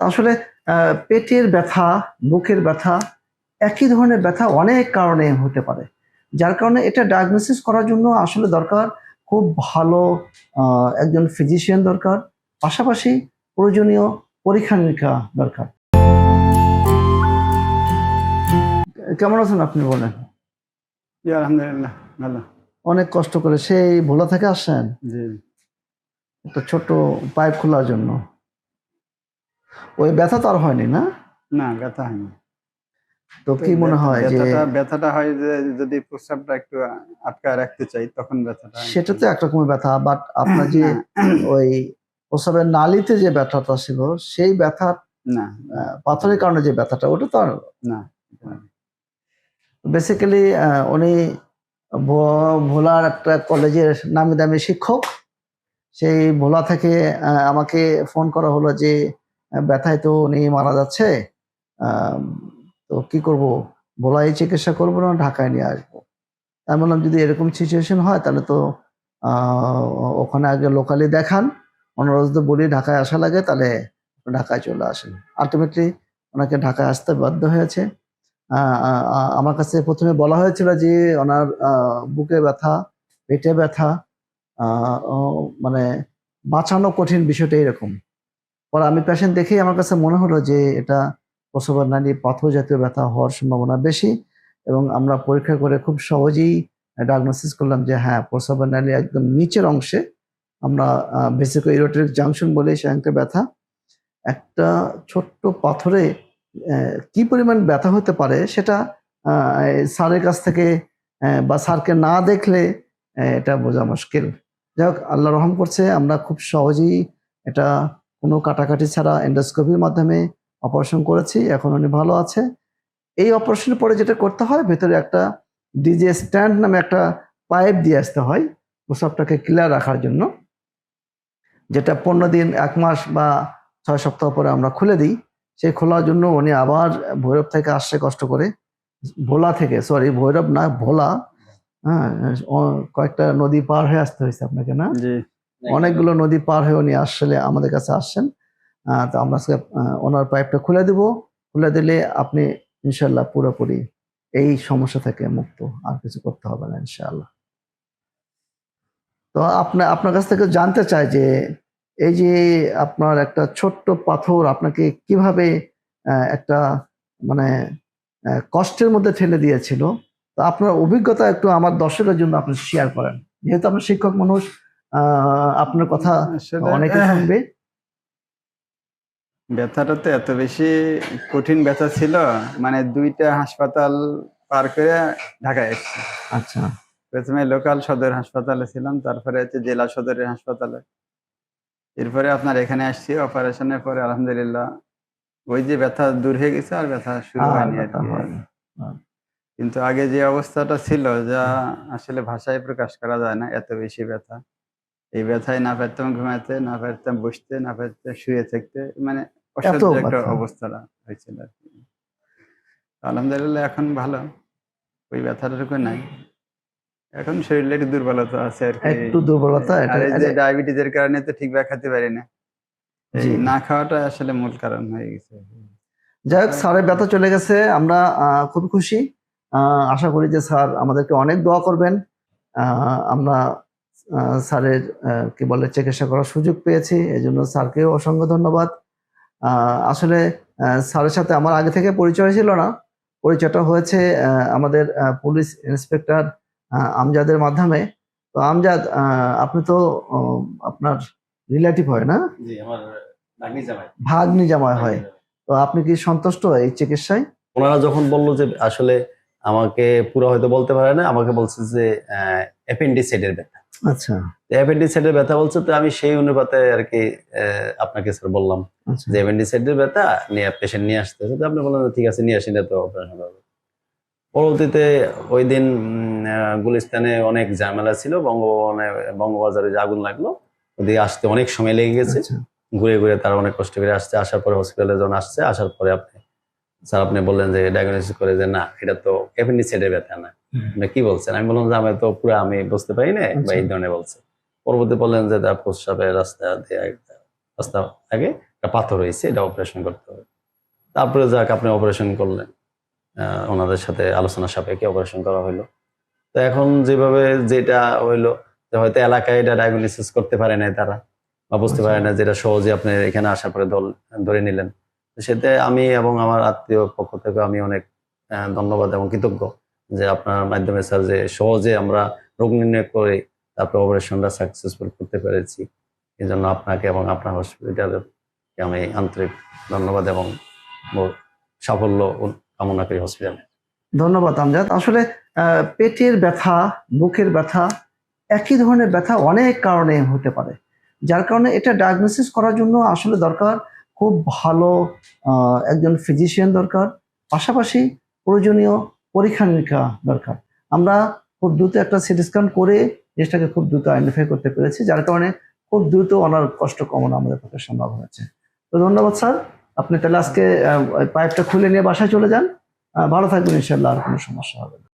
আসলে পেটের ব্যথা বুকের ব্যথা একই ধরনের ব্যথা অনেক কারণে হতে পারে। যার কারণে এটা ডায়াগনোসিস করার জন্য আসলে দরকার খুব ভালো একজন ফিজিশিয়ান দরকার। পাশাপাশি প্রয়োজনীয় পরীক্ষা নিরীক্ষা দরকার। কেমন আছেন আপনি বলেন? আলহামদুলিল্লাহ ভালো। অনেক কষ্ট করে সেই ভোলা থেকে আসছেন? জি। একটা ছোট পাইপ খোলার জন্য। ওই ব্যথা তো আর হয়নি না? না ব্যথা হয়নি। তো কি মনে হয় যে ব্যথাটা হয় যে যদি প্রস্রাবটা একটু আটকায় রাখতে চাই তখন ব্যথাটা সেটা তো একরকমের ব্যথা বাট আপনার যে ওই প্রস্রাবের নালিতে যে ব্যথাটা ছিল সেই ব্যথা না। পাথরের কারণে যে ব্যথাটা ওটা তো আর না। বেসিক্যালি উনি ভোলার একটা কলেজের নামি দামি শিক্ষক। সেই ভোলা থেকে আমাকে ফোন করা হলো যে ব্যথায় তো উনি মারা যাচ্ছে। তো কি করব? ভোলায় চিকিৎসা করব না, ঢাকায় নিয়ে আসব। আমি বললাম, যদি এরকম সিচুয়েশন হয়, তাহলে তো ওখানে আগে লোকালি দেখান। ওনারা যদি বলি, ঢাকায় আসা লাগে, তাহলে ঢাকায় চলে আসেন। আলটিমেটলি ওনাকে ঢাকায় আসতে বাধ্য হয়েছে। আমার কাছে প্রথমে বলা হয়েছিল যে, ওনার বুকে ব্যথা, পেটে ব্যথা মানে বাঁচানো কঠিন বিষয়টা এরকম। পরে আমি পেশেন্ট দেখেই আমার কাছে মনে হলো যে এটা প্রসবের নালী পাথর জাতীয় ব্যথা হওয়ার সম্ভাবনা বেশি এবং আমরা পরীক্ষা করে খুব সহজেই ডায়াগনোসিস করলাম যে হ্যাঁ প্রসবের নালী একদম নিচের অংশে আমরা বেসিক ইরোটরিক জাংশন বলে সেখানকে ব্যথা। একটা ছোট্ট পাথরে কি পরিমাণ ব্যথা হতে পারে সেটা স্যারের কাছ থেকে বা স্যারকে না দেখলে এটা বোঝা মুশকিল। যাই হোক, আল্লাহ রহম করছে, আমরা খুব সহজেই এটা কোনো কাটাকাটি ছাড়া এন্ডোস্কোপির মাধ্যমে অপারেশন করেছি, এখন উনি ভালো আছে। এই অপারেশনের পরে যেটা করতে হয়, ভেতরে একটা ডিজে স্ট্যান্ড নামে একটা পাইপ দিয়ে আসতে হয়, প্রস্রাবটাকে ক্লিয়ার রাখার জন্য। যেটা পনেরো দিন, এক মাস বা ছয় সপ্তাহ পরে আমরা খুলে দিই, সেই খোলার জন্য উনি আবার ভৈরব থেকে আসছে কষ্ট করে। ভোলা থেকে সরি ভৈরব না, ভোলা। হ্যাঁ কয়েকটা নদী পার হয়ে আসতে হয়েছে আপনাকে, না? অনেকগুলো নদী পার হয়ে উনি আসলে আমাদের কাছে আসছেন। তো আমরা আজকে ওনার পাইপটা খুলে দিব। খুলে দিলে আপনি ইনশাল্লাহ পুরোপুরি এই সমস্যা থেকে মুক্ত। আর কিছু করতে হবে না ইনশাআল্লাহ। তো আপনার আপনার কাছ থেকে জানতে চাই যে, এই যে আপনার একটা ছোট্ট পাথর আপনাকে কীভাবে একটা মানে কষ্টের মধ্যে ঠেলে দিয়েছিল। তো আপনার অভিজ্ঞতা একটু আমার দর্শকের জন্য আপনি শেয়ার করেন। যেহেতু আপনার শিক্ষক মানুষ আপনার কথা অনেকে শুনবে। ব্যথাটা তো এত বেশি কঠিন ব্যথা ছিল মানে দুইটা হাসপাতাল পার করে ঢাকায় এসেছি। আচ্ছা। প্রথমে লোকাল সদর হাসপাতালে ছিলাম তারপরে হচ্ছে জেলা সদরের হাসপাতালে। এরপরে আপনার এখানে আসছি অপারেশনের পরে আলহামদুলিল্লাহ ওই যে ব্যথা দূর হয়ে গেছে আর ব্যথা শুরু হয়নি আর হয়নি। কিন্তু আগে যে অবস্থাটা ছিল যা আসলে ভাষায় প্রকাশ করা যায় না এত বেশি ব্যথা। এই ব্যথায় না পারতাম ঘুমাতে না পারতাম বসতে না পারতাম শুয়ে থাকতে মানে অসহ্য একটা অবস্থাটা হয়েছিল আর কি। আলহামদুলিল্লাহ এখন ভালো ওই ব্যথাটুকু নাই। এখন শরীরে একটু দুর্বলতা আছে আর কি। একটু দুর্বলতা এটা আর এই যে ডায়াবেটিসের কারণে তো ঠিকভাবে খেতে পারি না। এই না খাওয়াটা আসলে মূল কারণ হয়ে গেছে। যাই হোক স্যারের ব্যথা চলে গেছে আমরা খুব খুশি। আহ, আশা করি যে স্যার আমাদেরকে অনেক দোয়া করবেন। আহ, আমরা স্যারের কি বলে চিকিৎসা করার সুযোগ পেয়েছি। এই জন্য স্যারকেও অসংখ্য ধন্যবাদ। আসলে স্যারের সাথে আমার আগে থেকে পরিচয় ছিল না। পরিচয়টা হয়েছে আমাদের পুলিশ ইন্সপেক্টর আমজাদের মাধ্যমে। তো আমজাদ আপনি তো আপনার রিলেটিভ হয় না? ভাগ্নি জামাই। হয়। তো আপনি কি সন্তুষ্ট এই চিকিৎসায়? ওনারা যখন বলল যে আসলে আমাকে পুরো হয়তো বলতে পারে না আমাকে বলছে যে অ্যাপেন্ডিসাইডের ব্যথা। আচ্ছা। ব্যথা বলছে তো আমি সেই অনুপাতে আর কি আপনাকে স্যার বললাম। আচ্ছা। যে ব্যথা নিয়ে পেশেন্ট নিয়ে আসতে তো আপনি বললেন ঠিক আছে নিয়ে আসি না তো অপারেশন হবে। পরবর্তীতে ওই দিন গুলিস্তানে অনেক ঝামেলা ছিল বঙ্গভবনে বঙ্গবাজারে যে আগুন লাগল ওদিকে আসতে অনেক সময় লেগে গেছে। আচ্ছা। ঘুরে ঘুরে তারা অনেক কষ্ট করে আসছে আসার পরে হসপিটালে যখন আসছে আসার পরে আপনি স্যার আপনি বললেন যে ডায়াগনোসিস করে যে না এটা তো অ্যাপেন্ডিসাইডের ব্যথা না। আপনি কি বলছেন? আমি বললাম যে আমি তো পুরো আমি বুঝতে পারি না বা এই ধরনের বলছে। পরবর্তী বললেন যে তার প্রস্রাবের রাস্তা দিয়ে রাস্তা থাকে একটা পাথর হয়েছে এটা অপারেশন করতে হবে। তারপরে যাক আপনি অপারেশন করলেন। আহ, ওনাদের সাথে আলোচনা সাপেক্ষে অপারেশন করা হলো তো এখন যেভাবে যেটা হইল যে হয়তো এলাকায় এটা ডায়াগনোসিস করতে পারে না তারা বা বুঝতে পারে না যেটা সহজে আপনি এখানে আসার পরে ধরে নিলেন। সেটা আমি এবং আমার আত্মীয় পক্ষ থেকে আমি অনেক ধন্যবাদ এবং কৃতজ্ঞ যে আপনার মাধ্যমে স্যার যে সহজে আমরা রোগ নির্ণয় করে তারপরে অপারেশনটা সাকসেসফুল করতে পেরেছি। এই জন্য আপনাকে এবং আপনার হসপিটালকে আমি আন্তরিক ধন্যবাদ এবং সাফল্য কামনা করি হসপিটালে ধন্যবাদ, আমজাদ। আসলে পেটের ব্যথা, বুকের ব্যথা, একই ধরনের ব্যথা অনেক কারণে হতে পারে। যার কারণে এটা ডায়াগনোসিস করার জন্য আসলে দরকার খুব ভালো একজন ফিজিশিয়ান দরকার। পাশাপাশি প্রয়োজনীয় পরীক্ষা নিরীক্ষা দরকার। আমরা খুব দ্রুত একটা সিটি স্ক্যান করে জিনিসটাকে খুব দ্রুত আইডেন্টিফাই করতে পেরেছি, যার কারণে খুব দ্রুত ওনার কষ্ট কমানো আমাদের পক্ষে সম্ভব হয়েছে। তো ধন্যবাদ স্যার। আপনি তাহলে আজকে পাইপটা খুলে নিয়ে বাসায় চলে যান। ভালো থাকবেন ইনশাল্লাহ আর কোনো সমস্যা হবে না।